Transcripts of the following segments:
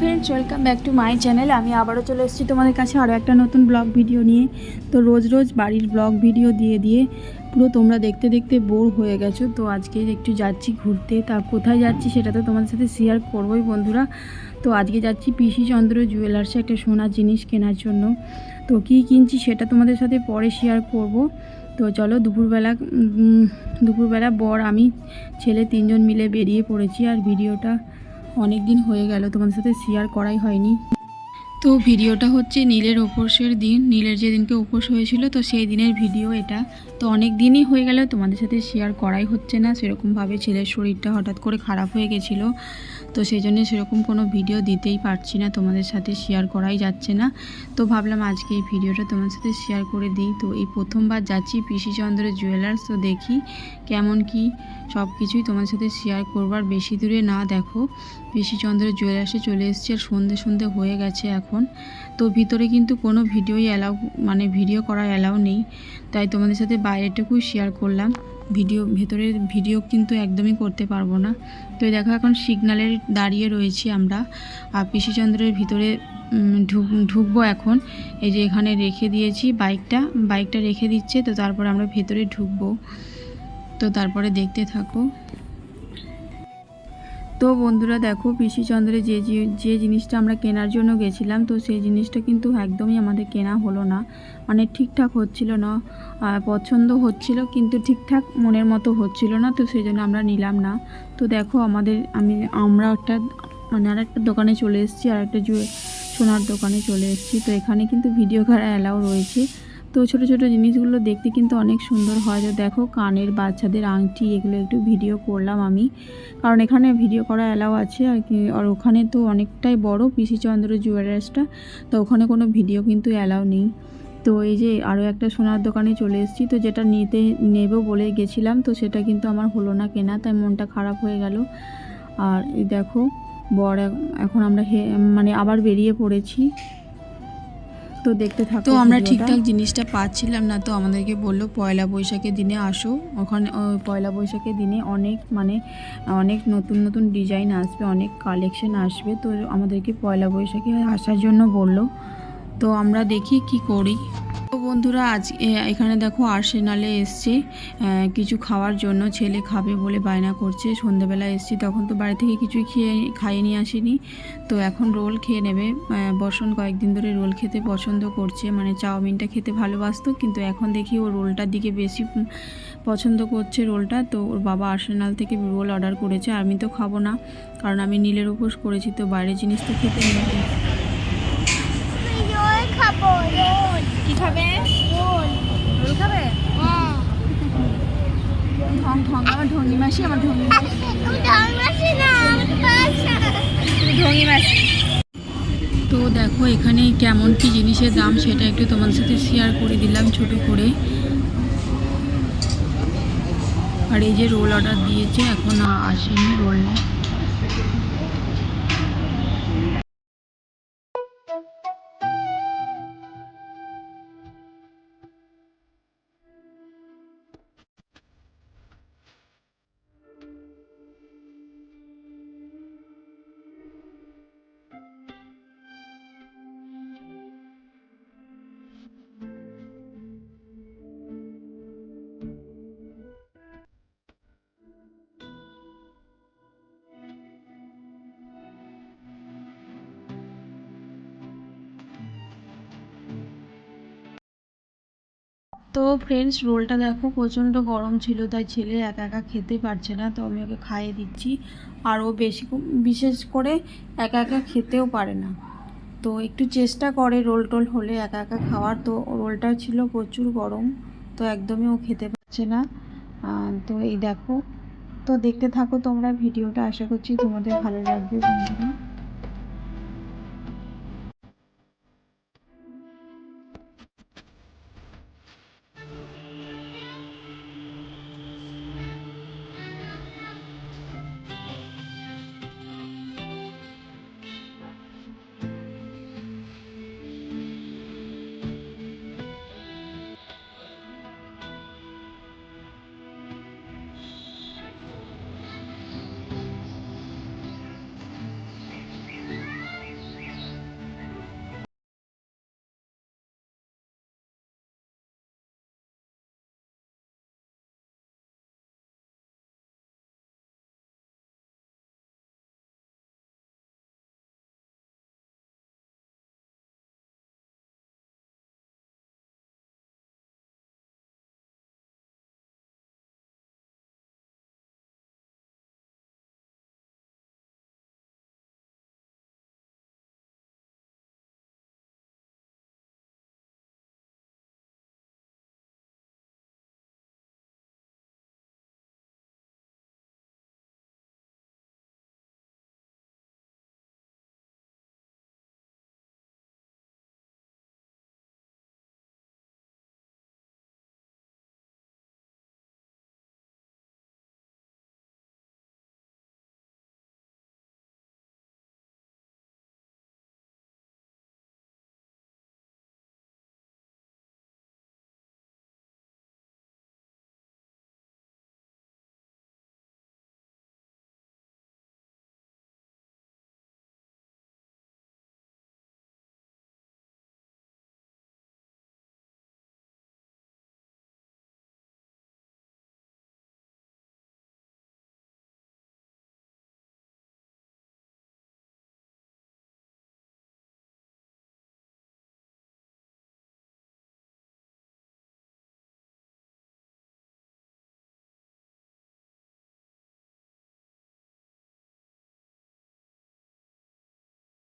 Friends welcome back to my channel আমি আবারও চলে এসেছি তোমাদের কাছে আরও একটা নতুন ব্লগ ভিডিও নিয়ে। তো রোজ রোজ বাড়ির ব্লগ ভিডিও দিয়ে দিয়ে পুরো তোমরা দেখতে দেখতে বোর হয়ে গেছো। তো আজকে একটু যাচ্ছি ঘুরতে। তা কোথায় যাচ্ছি সেটা তো তোমাদের সাথে শেয়ার করবোই বন্ধুরা। তো আজকে যাচ্ছি পিসি চন্দ্র জুয়েলার্সে একটা সোনার জিনিস কেনার জন্য। তো কী কিনছি সেটা তোমাদের সাথে পরে শেয়ার করব। তো চলো দুপুরবেলা দুপুরবেলা বর, আমি, ছেলে তিনজন মিলে বেরিয়ে পড়েছি আর ভিডিওটা অনেক দিন হয়ে গেল, তোমাদের সাথে শেয়ার করাই হয়নি। তো ভিডিওটা হচ্ছে নীলের উপোসের দিন। নীলের যেদিনকে উপোস হয়েছিল, তো সেই দিনের ভিডিও এটা। তো অনেক দিনই হয়ে গেল, তোমাদের সাথে শেয়ার করাই হচ্ছে না। সেরকমভাবে ছেলের শরীরটা হঠাৎ করে খারাপ হয়ে গেছিল। তো সেই জন্য সেরকম কোনো ভিডিও দিতেই পারছি না, তোমাদের সাথে শেয়ার করাই যাচ্ছে না। তো ভাবলাম আজকে এই ভিডিওটা তোমার সাথে শেয়ার করে দিই। তো এই প্রথমবার যাচ্ছি পিসিচন্দ্রের জুয়েলার্স তো দেখি কেমন কি সব কিছুই তোমার সাথে শেয়ার করবার বেশি দূরে না দেখো পিসিচন্দ্রের জুয়েলার্সে চলে এসেছি আর সন্ধে সন্ধে হয়ে গেছে এখন। তো ভিতরে কিন্তু কোনো ভিডিওই অ্যালাউ মানে ভিডিও করা অ্যালাউ নেই। তাই তোমাদের সাথে বাইরেটুকুই শেয়ার করলাম। ভিডিও, ভেতরের ভিডিও কিন্তু একদমই করতে পারব না। তো দেখো এখন সিগনালের দাঁড়িয়ে রয়েছি আমরা। আর পিসিচন্দ্রের ভিতরে ঢুক, ঢুকবো এখন। এই যে এখানে রেখে দিয়েছি বাইকটা বাইকটা রেখে দিচ্ছে। তো তারপরে আমরা ভেতরে ঢুকবো। তো তারপরে দেখতে থাকো। তো বন্ধুরা দেখো পিসিচন্দ্রে যে যে- জিনিসটা আমরা কেনার জন্য গেছিলাম, তো সেই জিনিসটা কিন্তু একদমই আমাদের কেনা হলো না। মানে ঠিকঠাক হচ্ছিল না। পছন্দ হচ্ছিল কিন্তু ঠিকঠাক মনের মতো হচ্ছিল না, তো সেই জন্য আমরা নিলাম না। তো দেখো আমাদের, আমি, আমরা একটা মানে আর একটা দোকানে চলে এসেছি, আর একটা সোনার দোকানে চলে এসেছি। তো এখানে কিন্তু ভিডিও করা অ্যালাউ রয়েছে। তো ছোট ছোট জিনিসগুলো দেখতে কিন্তু অনেক সুন্দর হয়। তো দেখো কানের বাচ্চাদের আংটি, এগুলো একটু ভিডিও করলাম আমি। কারণ এখানে ভিডিও করা অ্যালাউ আছে আর কি। আর ওখানে তো অনেকটাই বড় পিসি চন্দ্র জুয়েলার্সটা, তো ওখানে কোনো ভিডিও কিন্তু অ্যালাউ নেই। তো এই যে আরও একটা সোনার দোকানে চলে এসেছি, তো যেটা নিতে নেব বলে গেছিলাম, তো সেটা কিন্তু আমার হলো না কেনা, তাই মনটা খারাপ হয়ে গেল। আর দেখো, বর এখন আমরা মানে আবার বেরিয়ে পড়েছি। তো দেখতে থাকো তো আমরা ঠিকঠাক জিনিসটা পাচ্ছিলাম না তো আমাদেরকে বলল পয়লা বৈশাখের দিনে আসো। ওখানে পয়লা বৈশাখের দিনে অনেক মানে অনেক নতুন নতুন ডিজাইন আসবে অনেক কালেকশন আসবে। তো আমাদেরকে পয়লা বৈশাখে আসার জন্য বলল। তো আমরা দেখি কি করি। তো বন্ধুরা আজ এখানে দেখো আর্সেনালে এসছে। কিছু খাওয়ার জন্য ছেলে খাবে বলে বায়না করছে। সন্ধেবেলা এসছি, তখন তো বাড়ি থেকে কিছুই খেয়ে, খাইয়ে নিয়ে আসিনি। তো এখন রোল খেয়ে নেবে। বসন কয়েকদিন ধরে রোল খেতে পছন্দ করছে। মানে চাউমিনটা খেতে ভালোবাসতো, কিন্তু এখন দেখি ও রোলটার দিকে বেশি পছন্দ করছে রোলটা। তো ওর বাবা আর্সেনাল থেকে রোল অর্ডার করেছে আমি তো খাব না, কারণ আমি নীলের উপোস করেছি। তো বাইরের জিনিস তো খেতে নেই। খাবে? রোল খাবে? আমার ঢঙ্গি মাসি আমার ঢঙ্গি মাসি ঢঙ্গি মাসি তো দেখো, এখানে কেমন কি জিনিসের দাম সেটা একটু তোমার সাথে শেয়ার করে দিলাম ছোট করে। আর এই যে রোল অর্ডার দিয়েছে, এখন আসেনি রোল তো ফ্রেন্ডস রোলটা দেখো, প্রচণ্ড গরম ছিল, তাই ছেলে একা একা খেতে পারছে না, তো আমি ওকে খাইয়ে দিচ্ছি। আর ও বেশি বিশেষ করে একা একা খেতেও পারে না। তো একটু চেষ্টা করে রোল টোল হলে একা একা খাওয়ার, তো রোলটা ছিল প্রচুর গরম, তো একদমই ও খেতে পারছে না। তো এই দেখো, তো দেখতে থাকো তোমরা ভিডিওটা, আশা করছি তোমাদের ভালো লাগবে বন্ধুরা।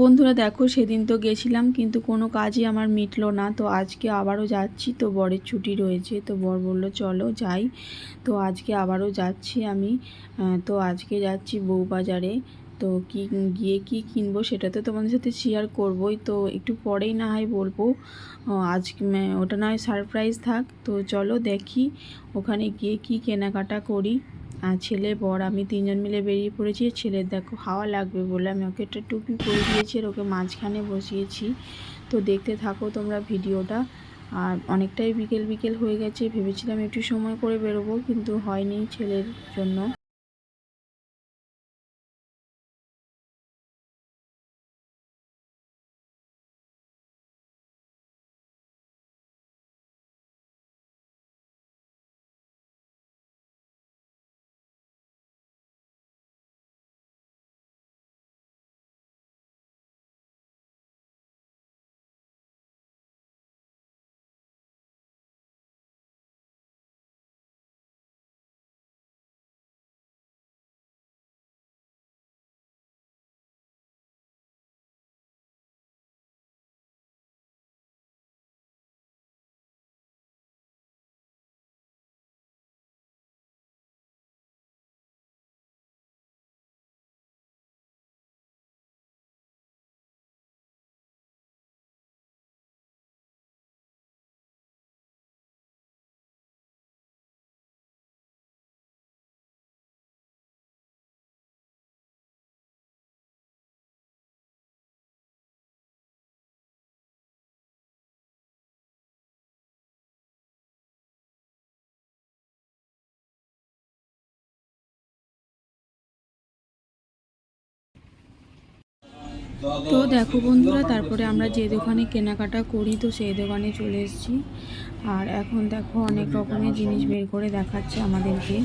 বন্ধুরা দেখো, সেদিন তো গেছিলাম, কিন্তু কোনো কাজই আমার মিটলো না। তো আজকে আবারও যাচ্ছি, তো বরের ছুটি রয়েছে। তো বর বলল, চলো যাই। তো আজকে আবারও যাচ্ছি আমি। তো আজকে যাচ্ছি বউবাজারে। তো কি, গিয়ে কি কিনবো সেটা তো তোমাদের সাথে শেয়ার করবোই। তো একটু পরেই না হয় বলব আজকে ওটা না হয় সারপ্রাইজ থাক। তো চলো দেখি, ওখানে গিয়ে কি কেনাকাটা করি। আর ছেলে বর, আমি তিনজন মিলে বেরিয়ে পড়েছি। ছেলের দেখো হাওয়া লাগবে বলে আমি ওকে একটা টুপি পরে দিয়েছি আর ওকে মাঝখানে বসিয়েছি। তো দেখতে থাকো তোমরা ভিডিওটা। আর অনেকটাই বিকেল বিকেল হয়ে গেছে, ভেবেছিলাম একটু সময় করে বেরোবো, কিন্তু হয়নি ছেলের জন্য। তো দেখো বন্ধুরা, তারপরে আমরা যে দোকানে কেনাকাটা করি, তো সেই দোকানে চলে এসেছি। আর এখন দেখো অনেক রকমের জিনিস বের করে দেখাচ্ছে আমাদেরকে।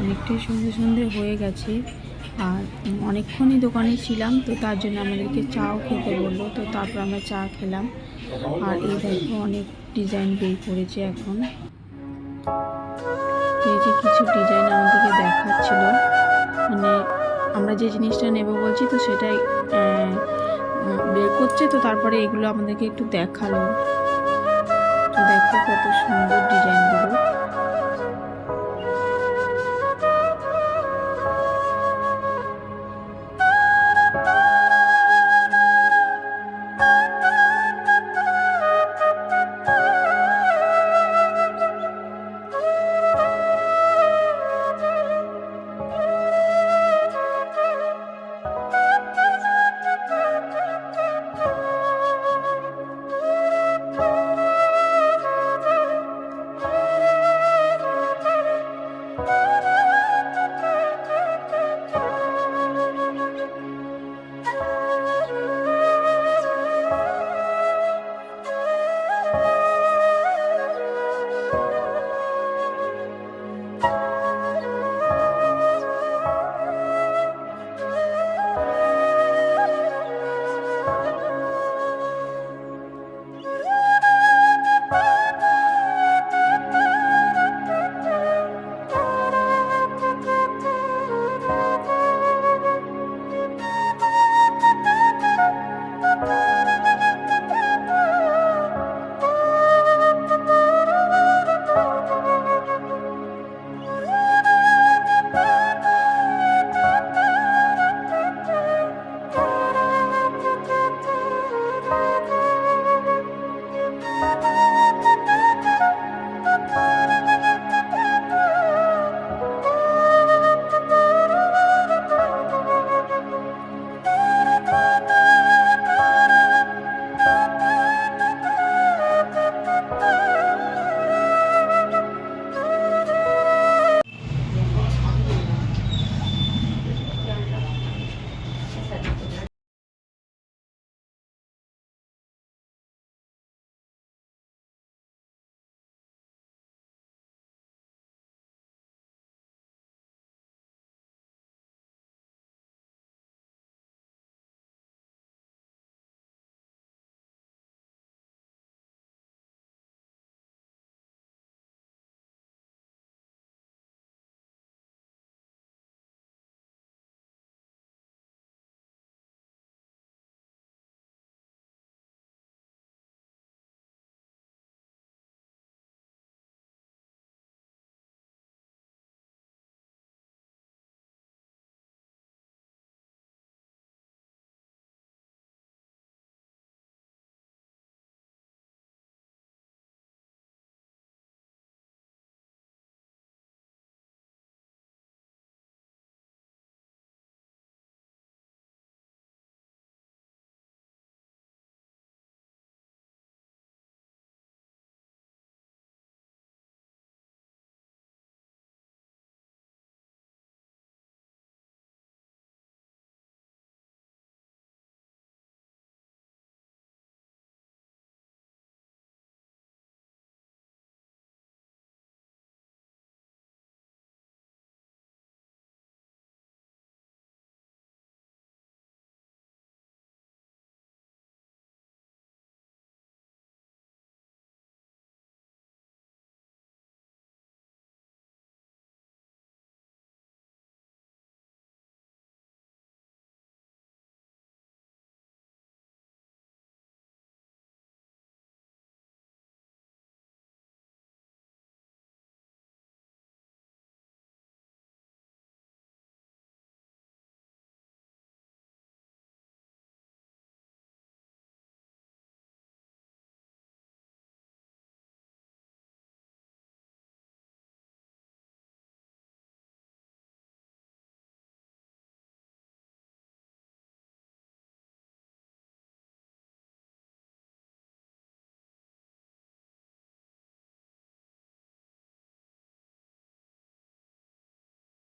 অনেকটাই সন্ধে সন্ধে হয়ে গেছে। আর অনেকক্ষণই দোকানে ছিলাম, তো তার জন্য আমাদেরকে চাও খেতে বলল, তো তারপর আমরা চা খেলাম। আর এই দেখো অনেক ডিজাইন বের করেছে এখন। যে কিছু ডিজাইন আমাদেরকে দেখাচ্ছিল। মানে আমরা যে জিনিসটা নেব বলছি, তো সেটাই বের করছে তো তারপরে এগুলো আমাদেরকে একটু দেখাল। তো দেখো কত সুন্দর ডিজাইনগুলো